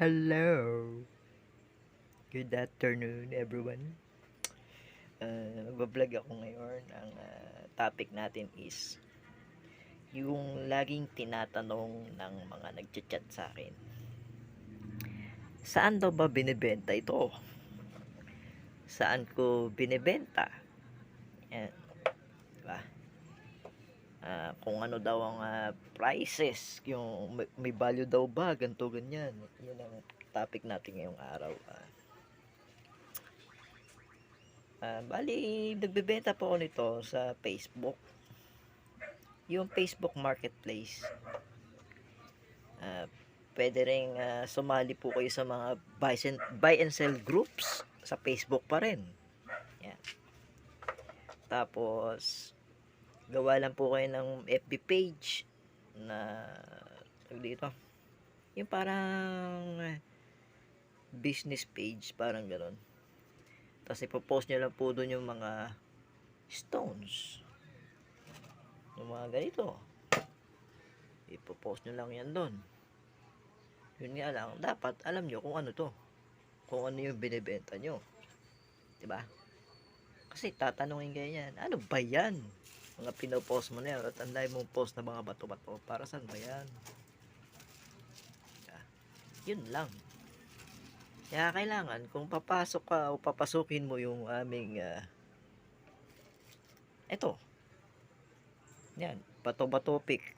Hello. Good afternoon, everyone. Uh, magbablog ako ngayon. Ang ah, topic natin is yung laging tinatanong ng mga nagchat-chat sa akin. Saan daw ba binibenta ito? Saan ko binibenta? Yan. Ah, kung ano daw ang ah, prices, yung may, may value daw ba, ganito, ganyan. Yun ang topic natin ngayong araw. Ah, Ah, bali, nagbebenta po ako nito sa Facebook. Yung Facebook Marketplace. Ah, pwede rin ah, sumali po kayo sa mga buy and, buy and sell groups sa Facebook pa rin. Yan. Tapos, gawa lang po kayo ng FB page na dito. Yung parang business page, parang gano'n. Tapos ipopost nyo lang po doon yung mga stones. Yung mga ganito. Ipopost nyo lang yan doon. Yun nga lang, dapat alam nyo kung ano to. Kung ano yung binibenta nyo. ba? Kasi tatanungin kayo yan, ano ba yan? Mga pinopost mo na yan, at ang dami mong post na mga bato-bato, para saan ba yan? Ah, Yun lang. Kaya kailangan, kung papasok ka o papasukin mo yung aming, ah, eto, yan, bato-bato pick.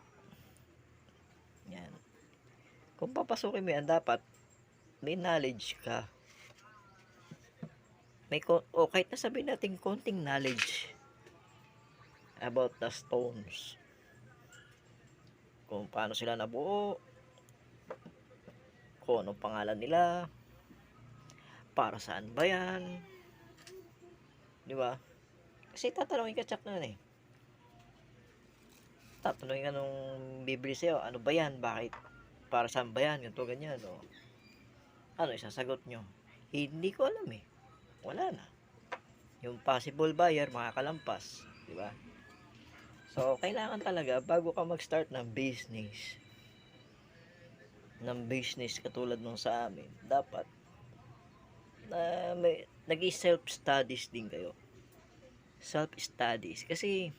Yan. Kung papasukin mo yan, dapat may knowledge ka. May, o kahit na sabihin natin konting knowledge about the stones. Kung paano sila nabuo, kung anong pangalan nila, para saan ba yan, di ba? Kasi tatanungin ka chap na eh. Tatanungin ka nung bibili sa'yo, ano ba yan, bakit, para saan ba yan, ganito, ganyan, o. Ano, isasagot nyo? Hindi ko alam eh. Wala na. Yung possible buyer, makakalampas, di ba? So, kailangan talaga, bago ka mag-start ng business, ng business katulad nung sa amin, dapat, na may, nag-self-studies din kayo. Self-studies. Kasi,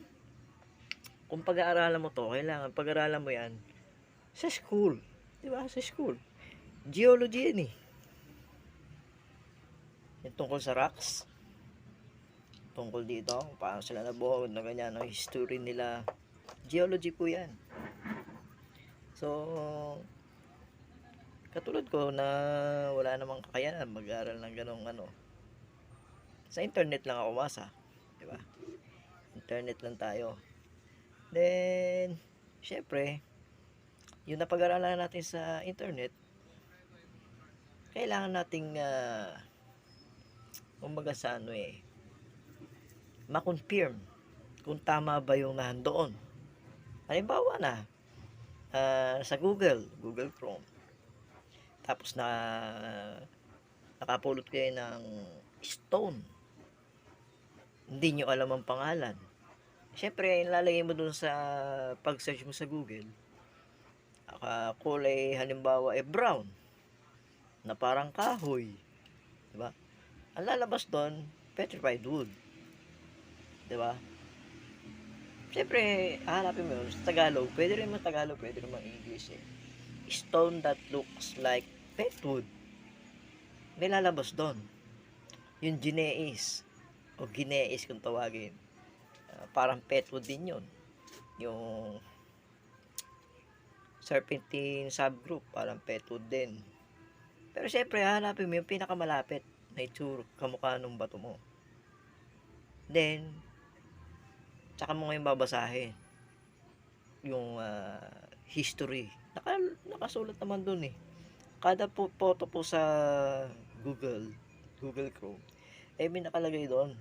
kung pag-aaralan mo to, kailangan pag-aaralan mo yan sa school. Di ba? Sa school. Geology yan eh. Yung tungkol sa rocks. Tungkol dito, paano sila nabuo, na ganyan, ang history nila. Geology po yan. So, katulad ko na wala namang kakayanan mag-aral ng ganong ano. Sa internet lang ako masa. Di ba? Internet lang tayo. Then, syempre, yung napag-aralan natin sa internet, kailangan nating uh, kumbaga sa ano eh, ma-confirm kung tama ba yung nandoon. Halimbawa na, ah, sa Google, Google Chrome, tapos na nakapulot kayo ng stone. Hindi nyo alam ang pangalan. Siyempre, ilalagay mo dun sa pag-search mo sa Google. Aka, kulay halimbawa eh brown na parang kahoy. Diba? Ang lalabas doon, petrified wood. Diba? Siyempre, hanapin mo yun sa Tagalog. Pwede rin mo Tagalog, pwede rin mo English eh. Stone that looks like pet wood. May lalabas doon. Yung gineis. O gineis kung tawagin. Ah, parang pet wood din yun. Yung serpentine subgroup, parang pet wood din. Pero syempre, hanapin mo yung pinakamalapit na itsura kamukha ng bato mo. Then, tsaka mo ngayon babasahin yung ah, history. Naka, nakasulat naman dun eh. Kada po, photo po sa Google, Google Chrome, eh may nakalagay doon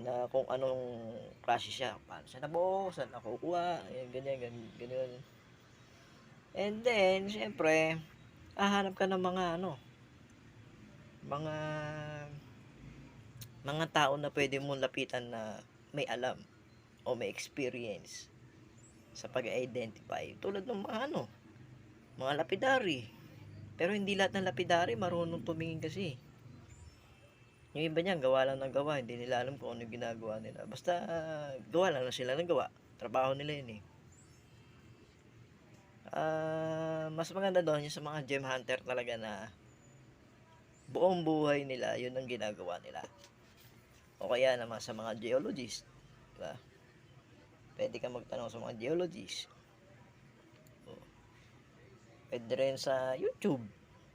na kung anong klase siya, paano siya nabuo, saan nakukuha, ganyan, ganyan, ganyan. And then, syempre, hahanap ka ng mga ano, mga mga tao na pwede mong lapitan na may alam o may experience sa pag-identify. Tulad ng mga ano, mga lapidary, Pero hindi lahat ng lapidary marunong tumingin kasi. Yung iba niyan, gawa lang ng gawa. Hindi nila alam kung ano yung ginagawa nila. Basta, ah, gawa lang na sila ng gawa. Trabaho nila yun eh. Ah, mas maganda doon yung sa mga gem hunter talaga na buong buhay nila, yun ang ginagawa nila. O kaya naman sa mga geologist, diba? Pwede ka magtanong sa mga geologist. O, Pwede rin sa YouTube.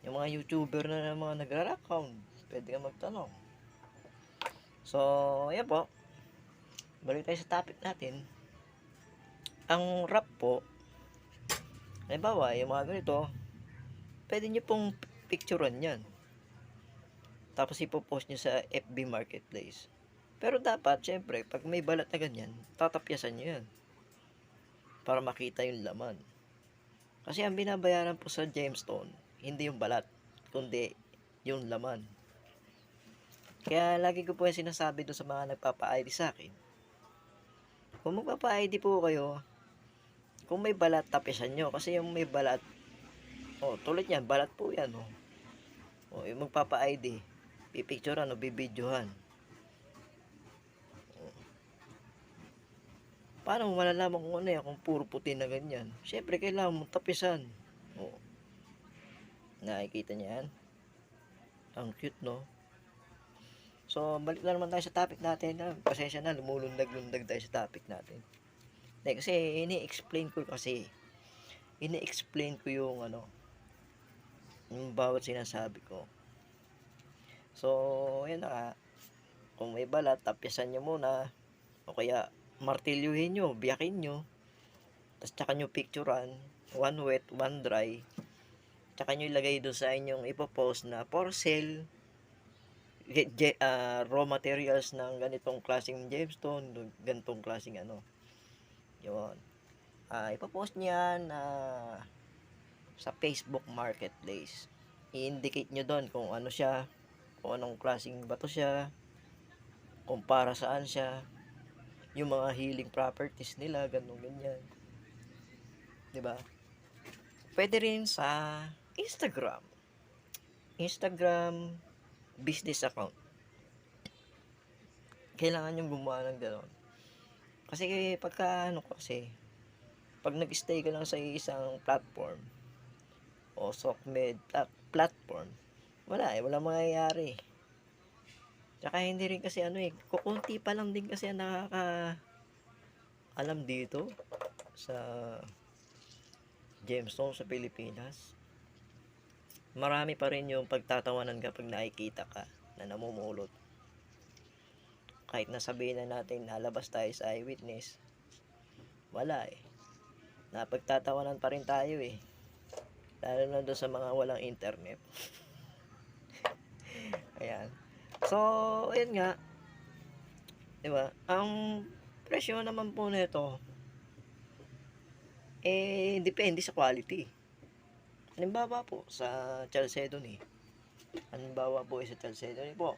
Yung mga YouTuber na mga nagra-account, pwede ka magtanong. So, ayan po. Balik tayo sa topic natin. Ang rap po, halimbawa, yung mga ganito, pwede nyo pong picturean yan. Tapos ipopost nyo sa FB Marketplace. Pero dapat, syempre, pag may balat na ganyan, tatapyasan nyo yan. Para makita yung laman. Kasi ang binabayaran po sa gemstone, hindi yung balat, kundi yung laman. Kaya lagi ko po yung sinasabi doon sa mga nagpapa-ID sa akin. Kung magpapa-ID po kayo, kung may balat, tapisan nyo. Kasi yung may balat, oh, tulad yan, balat po yan, oh. Oh, yung magpapa-ID, pipicturean o bibidyohan. Paano mo malalaman kung ano yan, kung puro puti na ganyan? Siyempre, kailangan mong tapisan. Oh. Nakikita niya yan? Ang cute, no? So, balik na naman tayo sa topic natin. Ah, Pasensya na, lumulundag-lundag tayo sa topic natin. Hindi, kasi ini-explain ko kasi ini-explain ko yung ano yung bawat sinasabi ko. So, yun na nga. Kung may balat, tapyasan nyo muna. O kaya, martilyuhin nyo, biyakin nyo. Tapos tsaka nyo picturean. One wet, one dry. Tsaka nyo ilagay doon sa inyong ipopost na for sale. Ge- ge- ah, raw materials ng ganitong klaseng gemstone, ganitong klaseng ano. Yun. Ah, ipopost niyan ah, sa Facebook Marketplace. I-indicate nyo doon kung ano siya, kung anong klaseng bato siya, kung para saan siya, yung mga healing properties nila, ganun ganyan. 'Di ba? Pwede rin sa Instagram. Instagram business account. Kailangan yung gumawa ng gano'n. Kasi pagka ano kasi, pag nag-stay ka lang sa isang platform, o SOCMED plat- platform, wala eh, wala mangyayari. Tsaka hindi rin kasi ano eh, kukunti pa lang din kasi ang nakaka alam dito sa gemstone sa Pilipinas. Marami pa rin yung pagtatawanan kapag nakikita ka na namumulot. Kahit nasabihin na natin nalabas tayo sa eyewitness, wala eh. Napagtatawanan pa rin tayo eh. Lalo na doon sa mga walang internet. Ayan. So, ayun nga. 'Di ba? Ang presyo naman po nito eh depende sa quality. Halimbawa po sa Chalcedony. Halimbawa po sa Chalcedony po.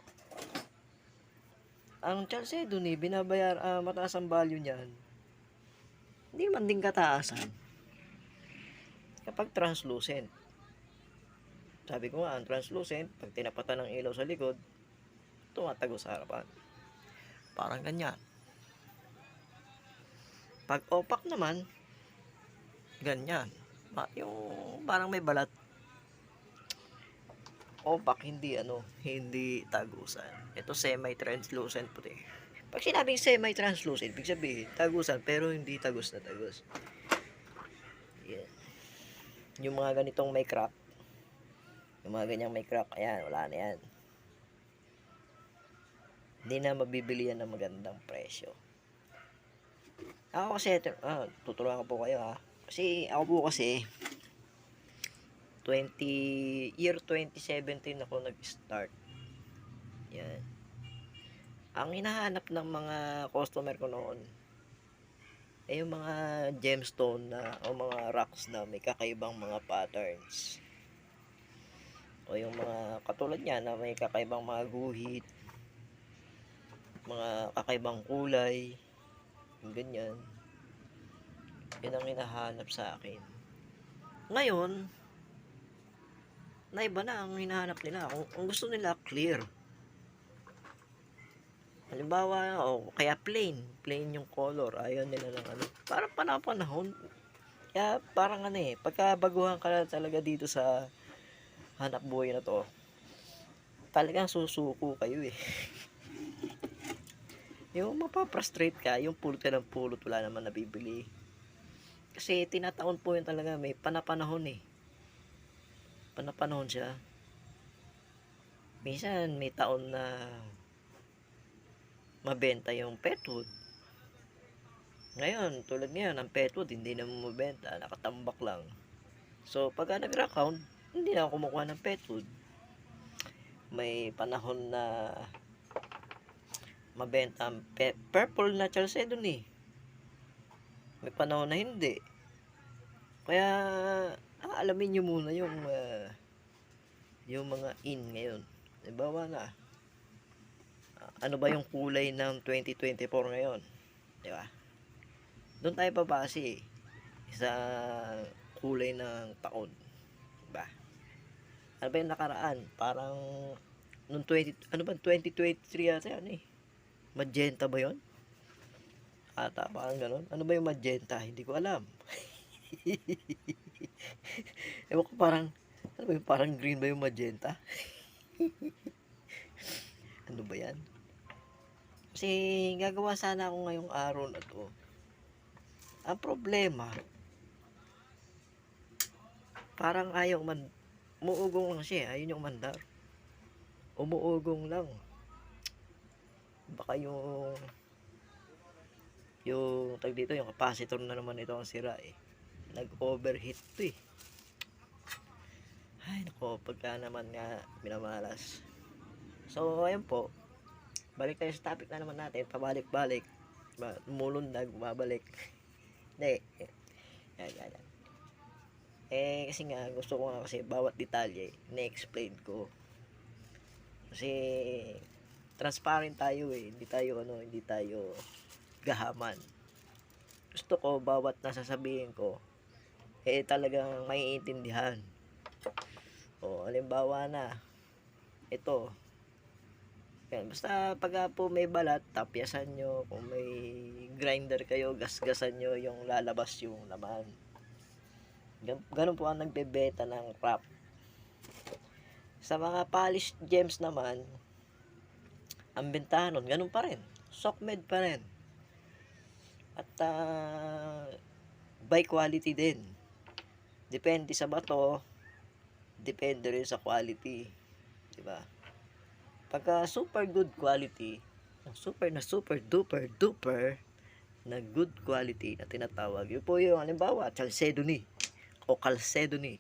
Ang Chalcedony binabayar ah, mataas ang value niyan. Hindi man din kataasan. Kapag translucent. Sabi ko nga, ang translucent, pag tinapatan ng ilaw sa likod, tumatago sa harapan. Parang ganyan. Pag opak naman, ganyan. Yung parang may balat. Opak, hindi ano, hindi tagusan. Ito semi-translucent puti. Pag sinabing semi-translucent, ibig sabihin, tagusan, pero hindi tagus na tagus. Yan. Yung mga ganitong may crack, yung mga ganyang may crack, ayan, wala na yan. Hindi na mabibili yan ng magandang presyo. Ako kasi, ah, tutulungan ko po kayo ha. Kasi, ako po kasi, 20, year 2017 ako nag-start. Yan. Ang hinahanap ng mga customer ko noon, ay yung mga gemstone na, o mga rocks na may kakaibang mga patterns. O yung mga katulad niya na may kakaibang mga guhit, mga kakaibang kulay, ganyan. Yun ang hinahanap sa akin. Ngayon, na iba na ang hinahanap nila. Kung, kung gusto nila, clear. Halimbawa, o kaya plain. Plain yung color. Ayaw nila ng ano. Parang panapanahon. Kaya parang ano eh, pagka baguhan ka na talaga dito sa hanap buhay na to, talagang susuko kayo eh. yung mapaprostrate ka, yung pulot ka ng pulot, wala naman nabibili. Kasi tinataon po yun talaga, may panapanahon eh. Panapanahon siya. Minsan may taon na mabenta yung pet food. Ngayon, tulad ngayon, ang pet food hindi na mabenta, nakatambak lang. So, pagka nag-account, hindi na ako kumukuha ng pet food. May panahon na mabenta ang purple na chalcedony. May panahon na hindi. Kaya, alamin nyo muna yung ah, yung mga in ngayon. Halimbawa na, ano ba yung kulay ng 2024 ngayon? Di ba? Doon tayo babase eh, sa kulay ng taon. Di ba? Ano ba yung nakaraan? Parang, nung 20, ano ba, 2023 yata yan eh. Magenta ba yon? Ata, parang ganun. Ano ba yung magenta? Hindi ko alam. Ewan ko parang, ano ba yung parang green ba yung magenta? ano ba yan? Kasi gagawa sana ako ngayong araw na to. Ang problema, parang ayaw man, umuugong lang siya, eh. ayun yung mandar. Umuugong lang. Baka yung, yung, tag dito, yung capacitor na naman ito ang sira eh. Nag-overheat to eh. Ay, nako, pagka naman nga minamalas. So, ayun po. Balik tayo sa topic na naman natin. Pabalik-balik. Ba, mulundag, babalik. Hindi. Yan, yan, yan. Eh, kasi nga, gusto ko nga kasi bawat detalye, na-explain ko. Kasi, transparent tayo eh. Hindi tayo, ano, hindi tayo gahaman. Gusto ko, bawat nasasabihin ko, eh, talagang maiintindihan. O, halimbawa na, ito, yan, basta pag po may balat, tapyasan nyo. Kung may grinder kayo, gasgasan nyo yung lalabas yung laman. Gan- Ganun po ang nagbebeta ng crap. Sa mga polished gems naman, ang bentahan nun, ganun pa rin. Sockmed pa rin. At ah, by quality din. Depende sa bato, depende rin sa quality. Diba? Pagka super good quality, super na super duper duper na good quality na tinatawag, yun po yung halimbawa, chalcedony o calcedony.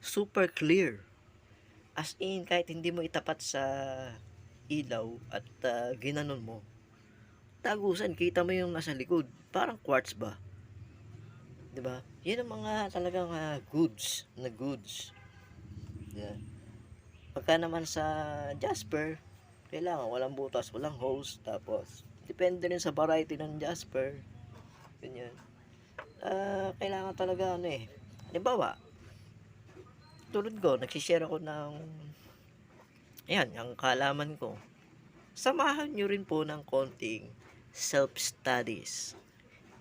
Super clear. As in, kahit hindi mo itapat sa ilaw at ah, ginanon mo, tagusan, kita mo yung nasa likod. Parang quartz ba? 'Di ba? Yan ang mga talagang ah, goods na goods. Yeah. Pagka naman sa Jasper, kailangan walang butas, walang hose, tapos depende rin sa variety ng Jasper. Ganyan. Ah, kailangan talaga ano eh. Halimbawa, tulad ko, nagsishare ako ng Ayan, ang kalaman ko. Samahan nyo rin po ng konting self-studies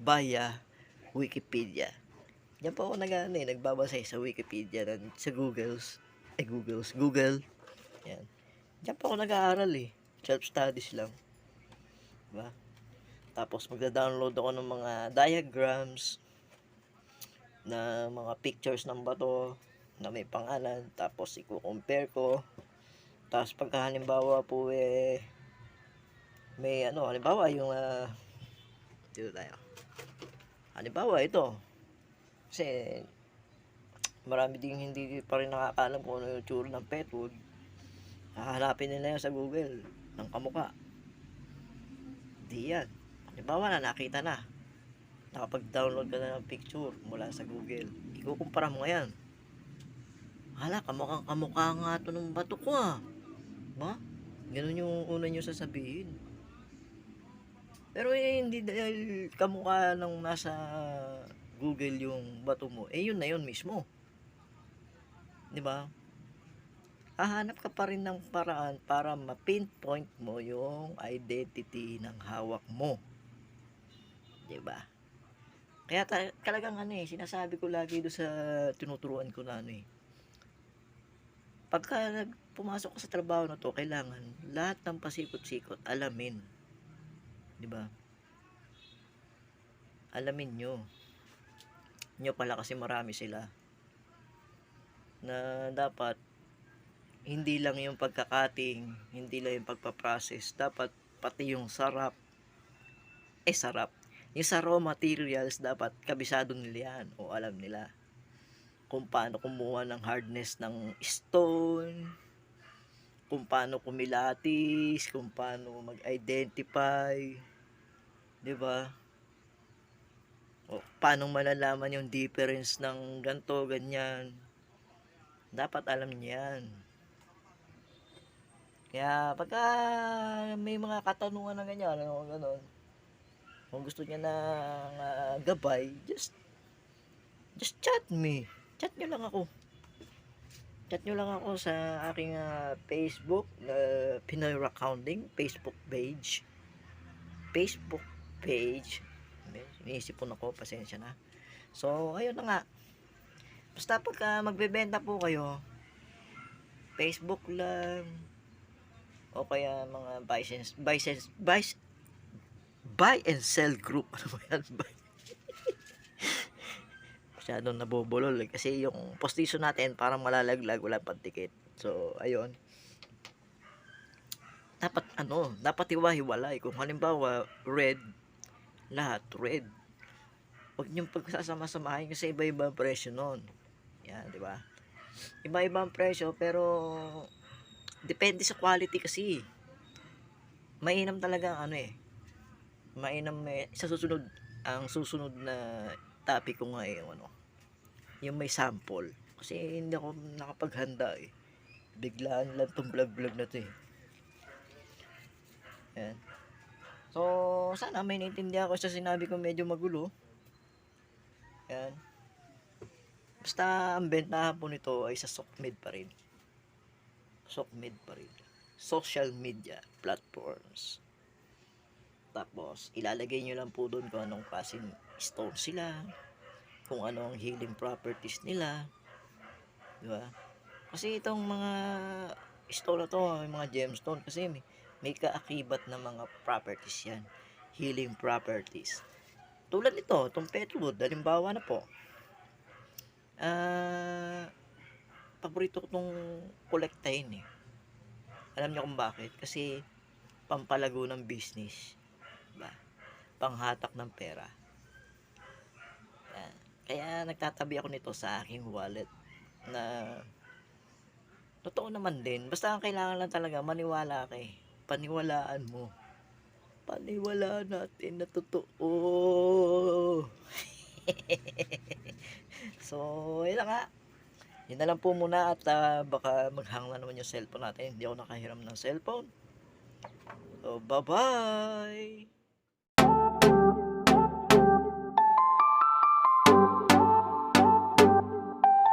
via Wikipedia. Yan po ako nag, ano, eh, nagbabasa sa Wikipedia, ng, sa Google's, eh Google's, Google. Yan. Yan po ako nag-aaral eh. Self-studies lang. Diba? Tapos magda-download ako ng mga diagrams na mga pictures ng bato na may pangalan. Tapos i-compare ko. Tapos pagka halimbawa po eh may ano, halimbawa yung ah, dito tayo. Halimbawa ito. Kasi marami ding hindi pa rin nakakaalam kung ano yung tsura ng pet food. Hahanapin nila yun sa Google ng kamuka. Di yan. Halimbawa na nakita na. Nakapag-download ka na ng picture mula sa Google. Ikukumpara mo ngayon. Hala, kamukhang kamukha nga to ng bato ko ah. Ba? Ganun yung una nyo sasabihin. Pero eh, hindi dahil kamukha ng nasa Google yung bato mo, eh yun na yun mismo. 'Di ba? hahanap ka pa rin ng paraan para ma-pinpoint mo yung identity ng hawak mo. 'Di ba? Kaya ta- talagang ano eh, sinasabi ko lagi do sa tinuturuan ko na ano eh. Pagka pumasok ka sa trabaho na to, kailangan lahat ng pasikot-sikot alamin. 'Di ba? Alamin nyo. Nyo pala kasi marami sila. Na dapat hindi lang yung pagkakating, hindi lang yung pagpaprocess, dapat pati yung sarap, eh sarap, yung sa raw materials, dapat kabisado nila yan, o alam nila kung paano kumuha ng hardness ng stone, kung paano kumilatis, kung paano mag-identify, di ba? O paano malalaman yung difference ng ganto, ganyan. Dapat alam niya yan. Kaya pagka may mga katanungan na ganyan, ano, ganon, kung gusto niya ng ah, gabay, just just chat me. Chat nyo lang ako. Chat nyo lang ako sa aking ah, Facebook, na Pinoy Rock Hounding, Facebook page. Facebook page. Iniisipon ako, pasensya na. So, ayun na nga. Basta pagka magbebenta po kayo, Facebook lang, o kaya mga buy and, buy, and- buy, buy and sell group. Ano ba yan? Buy. Masyadong nabobulol eh. Kasi yung postisyon natin parang malalaglag, wala pang tikit. So, ayun. Dapat ano, dapat hiwa-hiwalay. Kung halimbawa, red, lahat red. Huwag niyong pagsasama-samahin kasi iba-iba ang presyo nun. Yan, di ba? Iba-iba ang presyo pero depende sa quality kasi. Mainam talaga ano eh. Mainam may sa susunod ang susunod na topic ko nga eh ano. Yung may sample. Kasi hindi ako nakapaghanda eh. Biglaan lang tong vlog-vlog na to eh. Yan. So, sana may naintindihan ko sa sinabi ko medyo magulo. Yan. Basta ang bentahan po nito ay sa Sokmed pa rin. Sokmed pa rin. Social media platforms. Tapos, ilalagay nyo lang po doon kung anong klaseng stone sila. Kung ano ang healing properties nila. Di ba? Kasi itong mga stone to, yung mga gemstone, kasi may, may kaakibat na mga properties yan. Healing properties. Tulad nito, itong petwood, halimbawa na po. Ah, paborito ko itong kolektahin eh. Alam niyo kung bakit? Kasi pampalago ng business. Diba? Panghatak ng pera. Kaya nagtatabi ako nito sa aking wallet na totoo naman din. Basta ang kailangan lang talaga maniwala ka eh. Paniwalaan mo. Paniwala natin na totoo. so, yun na nga. Yun na lang po muna at ah, baka maghang na naman yung cellphone natin. Hindi ako nakahiram ng cellphone. So, bye-bye!